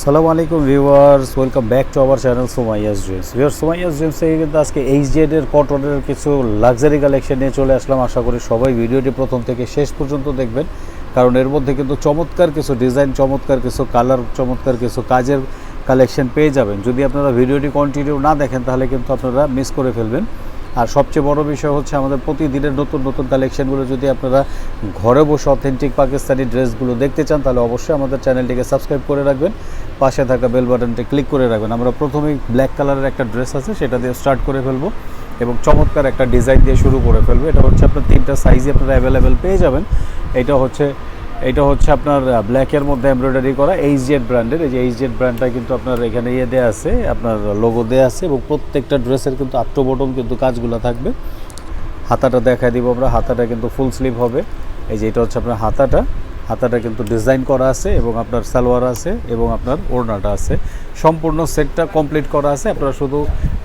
সালামু আলাইকুম viewers welcome back to our channel Somaiya's dreams viewers Somaiya's dreams থেকে কিন্তু আজকে এইচ এর কটনের কিছু লাক্সারি কালেকশন নিয়ে চলে আসলাম। আশা করি সবাই ভিডিওটি প্রথম থেকে শেষ পর্যন্ত দেখবেন। কারণ এর মধ্যে কিন্তু চমৎকার কিছু ডিজাইন চমৎকার কিছু কালার চমৎকার কিছু কাজের কালেকশন পেয়ে যাবেন। যদি আপনারা ভিডিওটি কন্টিনিউ না দেখেন, তাহলে কিন্তু আপনারা মিস করে ফেলবেন। আর সবচেয়ে বড় বিষয় হচ্ছে আমাদের প্রতিদিনের নতুন নতুন কালেকশনগুলো। যদি আপনারা ঘরে বসে অথেন্টিক পাকিস্তানি ড্রেসগুলো দেখতে চান, তাহলে অবশ্যই আমাদের চ্যানেলটিকে সাবস্ক্রাইব করে রাখবেন। পাশে থাকা বেল বাটনটি ক্লিক করে রাখবেন। আমরা প্রথমেই ব্ল্যাক কালারের একটা ড্রেস আছে, সেটা দিয়ে স্টার্ট করে ফেলব এবং চমৎকার একটা ডিজাইন দিয়ে শুরু করে ফেলব। এটা হচ্ছে আপনার তিনটা সাইজে আপনারা অ্যাভেলেবেল পেয়ে যাবেন। এটা হচ্ছে এটা হচ্ছে আপনার ব্ল্যাকের মধ্যে এমব্রয়ডারি করা এইচ জেড ব্র্যান্ডের এই যে এইচ জেড ব্র্যান্ডটা কিন্তু আপনার এখানে ইয়ে দেওয়া আছে, আপনার লোগো দেওয়া আছে এবং প্রত্যেকটা ড্রেসের কিন্তু আপ টু বটম কিন্তু কাজগুলো থাকবে। হাতাটা দেখায় দিব আমরা, হাতাটা কিন্তু ফুল স্লিভ হবে। এই যে এটা হচ্ছে আপনার হাতাটা। হাতাটা কিন্তু ডিজাইন করা আছে এবং আপনার সালোয়ার আছে এবং আপনার ওড়নাটা আছে। সম্পূর্ণ সেটটা কমপ্লিট করা আছে, আপনারা শুধু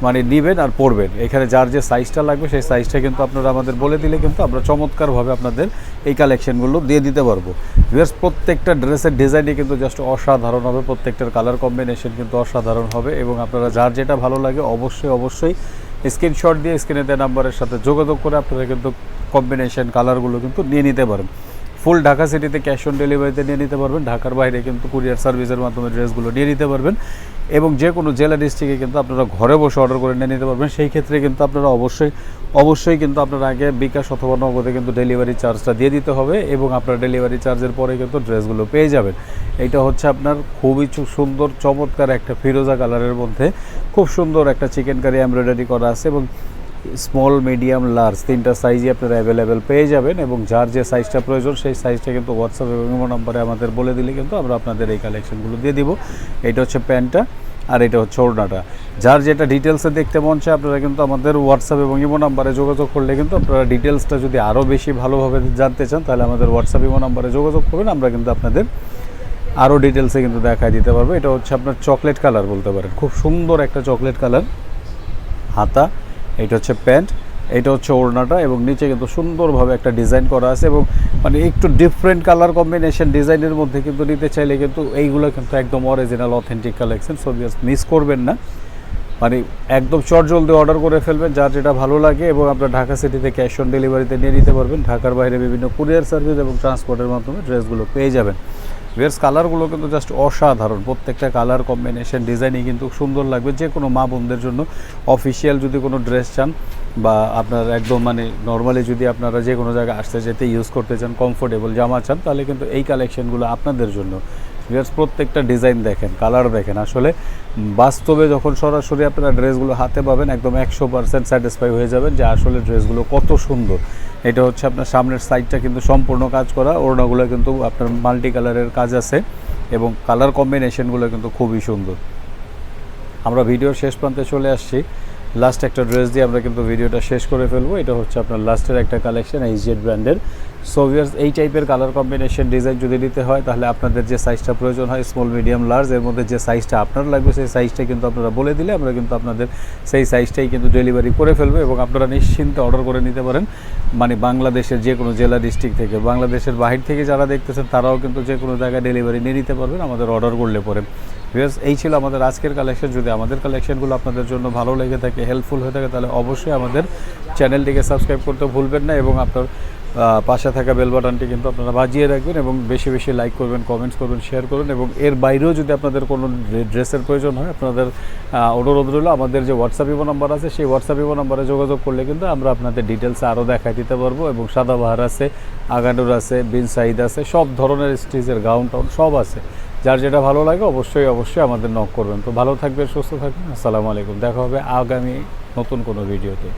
মানে নেবেন আর পরবেন। এখানে যার যে সাইজটা লাগবে, সেই সাইজটা কিন্তু আপনারা আমাদের বলে দিলে কিন্তু আমরা চমৎকারভাবে আপনাদের এই কালেকশনগুলো দিয়ে দিতে পারব। বিকজ প্রত্যেকটা ড্রেসের ডিজাইনই কিন্তু জাস্ট অসাধারণ হবে, প্রত্যেকটার কালার কম্বিনেশন কিন্তু অসাধারণ হবে এবং আপনারা যার যেটা ভালো লাগে অবশ্যই অবশ্যই স্ক্রিনশট দিয়ে স্ক্রিনে দেওয়া নাম্বারের সাথে যোগাযোগ করে আপনারা কিন্তু কম্বিনেশন কালারগুলো কিন্তু নিয়ে নিতে পারেন। ফুল ঢাকা সিটিতে ক্যাশ অন ডেলিভারিতে নিয়ে নিতে পারবেন। ঢাকার বাইরে কিন্তু কুরিয়ার সার্ভিসের মাধ্যমে ড্রেসগুলো নিয়ে নিতে পারবেন। এবং যে কোনো জেলা ডিস্ট্রিক্টে কিন্তু আপনারা ঘরে বসে অর্ডার করে নিয়ে নিতে পারবেন। সেই ক্ষেত্রে কিন্তু আপনারা অবশ্যই অবশ্যই কিন্তু আপনারা আগে বিকাশ অথবা নগদে কিন্তু ডেলিভারি চার্জটা দিয়ে দিতে হবে এবং আপনার ডেলিভারি চার্জের পরে কিন্তু ড্রেসগুলো পেয়ে যাবেন। এটা হচ্ছে আপনার খুবই সুন্দর, চমৎকার একটা ফিরোজা কালারের মধ্যে। খুব সুন্দর একটা চিকেন কারি এমব্রয়ডারি করা আছে এবং স্মল মিডিয়াম লার্জ তিনটা সাইজই আপনারা অ্যাভেলেবেল পেয়ে যাবেন এবং যার যে সাইজটা প্রয়োজন, সেই সাইজটা কিন্তু হোয়াটসঅ্যাপ এবং নাম্বারে আমাদের বলে দিলে কিন্তু আমরা আপনাদের এই কালেকশনগুলো দিয়ে দিব। এটা হচ্ছে প্যান্টটা আর এটা হচ্ছে ওড়নাটা। যার যেটা ডিটেলসে দেখতে মন চায়, আপনারা কিন্তু আমাদের হোয়াটসঅ্যাপ এবং ইমো নাম্বারে যোগাযোগ করলে কিন্তু আপনারা ডিটেলসটা যদি আরও বেশি ভালোভাবে জানতে চান, তাহলে আমাদের হোয়াটসঅ্যাপ ইমো নাম্বারে যোগাযোগ করবেন আমরা কিন্তু আপনাদের আরও ডিটেলসে কিন্তু দেখায় দিতে পারব। এটা হচ্ছে আপনার চকলেট কালার বলতে পারেন। খুব সুন্দর একটা চকলেট কালার হাতা। এটা হচ্ছে প্যান্ট, এটা হচ্ছে ওড়নাটা এবং নিচে কিন্তু সুন্দরভাবে একটা ডিজাইন করা আছে এবং মানে একটু ডিফারেন্ট কালার কম্বিনেশন ডিজাইনের মধ্যে কিন্তু নিতে চাইলে কিন্তু এইগুলো কিন্তু একদম original authentic collection so miss করবেন না। মানে একদম চট জলদি অর্ডার করে ফেলবেন, যার যেটা ভালো লাগে এবং আপনার ঢাকা সিটিতে ক্যাশ অন ডেলিভারিতে নিয়ে নিতে পারবেন। ঢাকার বাইরে বিভিন্ন কুরিয়ার সার্ভিস এবং ট্রান্সপোর্টের মাধ্যমে ড্রেসগুলো পেয়ে যাবেন। ভেয়ার্স কালারগুলো কিন্তু জাস্ট অসাধারণ। প্রত্যেকটা কালার কম্বিনেশন ডিজাইনই কিন্তু সুন্দর লাগবে যে কোনো মা বোনদের জন্য। অফিসিয়াল যদি কোনো ড্রেস চান বা আপনার একদম মানে নর্মালি যদি আপনারা যে কোনো জায়গায় আসতে যেতে ইউজ করতে চান কমফোর্টেবল জামা চান, তাহলে কিন্তু এই কালেকশনগুলো আপনাদের জন্য। ভিউয়ার্স প্রত্যেকটা ডিজাইন দেখেন কালার দেখেন। আসলে বাস্তবে যখন সরাসরি আপনারা ড্রেসগুলো হাতে পাবেন, একদম একশো পার্সেন্ট স্যাটিসফাই হয়ে যাবেন যে আসলে ড্রেসগুলো কত সুন্দর। এটা হচ্ছে আপনার সামনের সাইডটা কিন্তু সম্পূর্ণ কাজ করা, ওড়নাগুলো কিন্তু আপনার মাল্টি কালারের কাজ আছে এবং কালার কম্বিনেশনগুলো কিন্তু খুবই সুন্দর। আমরা ভিডিওর শেষ প্রান্তে চলে আসছি। লাস্ট একটা ড্রেস দিয়ে আমরা কিন্তু ভিডিওটা শেষ করে ফেলব। এটা হচ্ছে আপনার লাস্টের একটা কালেকশন এইচ জেড ব্র্যান্ডের সোভিয়ার্স এই টাইপের কালার কম্বিনেশন ডিজাইন যদি নিতে হয়, তাহলে আপনাদের যে সাইজটা প্রয়োজন হয় স্মল মিডিয়াম লার্জ এর মধ্যে যে সাইজটা আপনার লাগবে, সেই সাইজটা কিন্তু আপনারা বলে দিলে আমরা কিন্তু আপনাদের সেই সাইজটাই কিন্তু ডেলিভারি করে ফেলব এবং আপনারা নিশ্চিন্তে অর্ডার করে নিতে পারেন। মানে বাংলাদেশের যে কোনো জেলা ডিস্ট্রিক্ট থেকে, বাংলাদেশের বাহির থেকে যারা দেখতেছেন, তারাও কিন্তু যে কোনো জায়গায় ডেলিভারি নিয়ে নিতে পারবেন, আমাদের অর্ডার করলে পরে। বিকজ এই ছিল আমাদের আজকের কালেকশন যদি আমাদের কালেকশনগুলো আপনাদের জন্য ভালো লেগে থাকে হেল্পফুল হয়ে থাকে, তাহলে অবশ্যই আমাদের চ্যানেলটিকে সাবস্ক্রাইব করতে ভুলবেন না এবং আপনার পাশে থাকা বেল বাটনটি কিন্তু আপনারা বাজিয়ে রাখবেন এবং বেশি বেশি লাইক করবেন কমেন্টস করবেন শেয়ার করবেন এবং এর বাইরেও যদি আপনাদের কোনো ড্রেসের প্রয়োজন হয়, আপনাদের অনুরোধ রইল, আমাদের যে হোয়াটসঅ্যাপ ইমো নাম্বার আছে, সেই হোয়াটসঅ্যাপ ইমো নাম্বারে যোগাযোগ করলে কিন্তু আমরা আপনাদের ডিটেলসে আরও দেখাই দিতে পারব এবং সাদাবাহার আছে, আগানুর আছে, বিন সাইদ আছে, সব ধরনের স্টিচের গাউন টাউন সব আছে। যার যেটা ভালো লাগে অবশ্যই অবশ্যই আমাদের নক করবেন। তো ভালো থাকবেন, সুস্থ থাকবেন, আসসালামু আলাইকুম। দেখা হবে আগামী নতুন কোনো ভিডিওতে